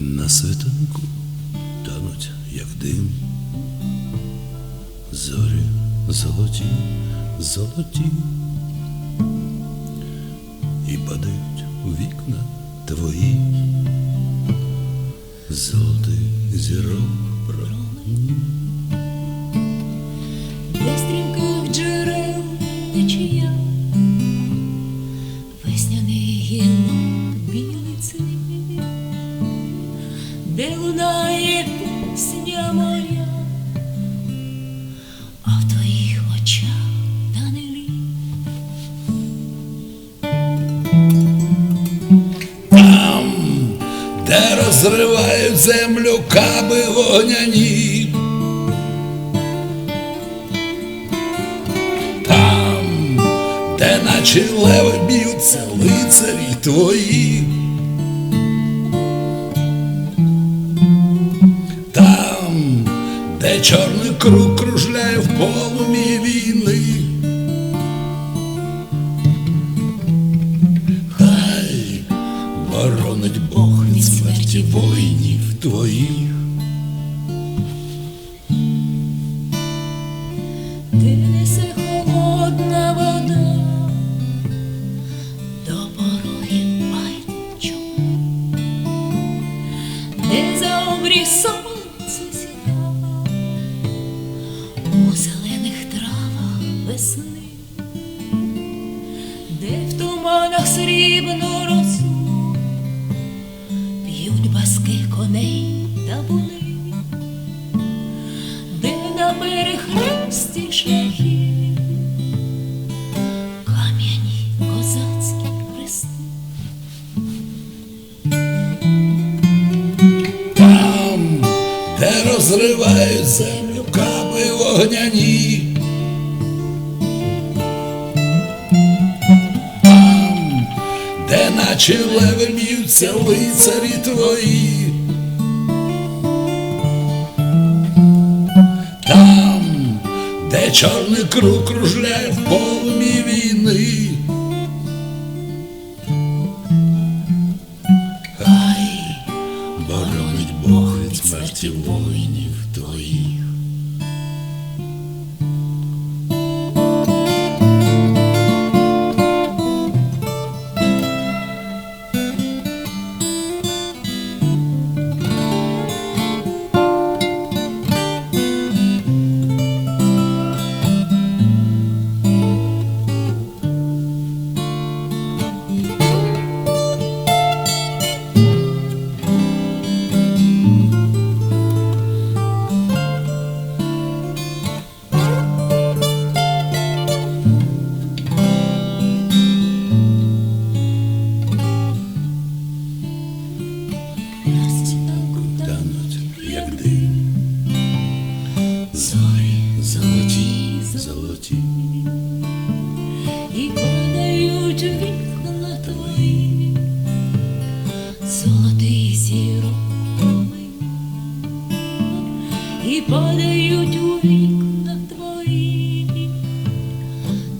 На світанку тануть, як дим, зорі золоті, золоті, і падають у вікна твої, золотий зірок промені. Де лунає пісня моя, а в твоїх очах данилі. де розривають землю каби вогняні. Там, де наче леви б'ються лицарі твої. Де чорний круг кружляє в полум'ї війни. Хай боронить Бог від смерті воїнів твоїх. Де несе холодна вода до порогів байдичок, де за обрій весни, де в туманах срібну росу п'ють баски коней та були де на перехресті шляхів кам'яні козацькі хрести. Там, де розривають землю каби вогняні. Наче леви б'ються лицарі твої. Там, де чорний круг кружляє в полум'ї війни. Хай боронить Бог від смерті воїнів твоїх. Падають у вікна твої,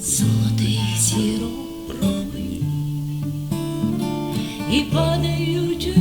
золотий сіро промені. і падають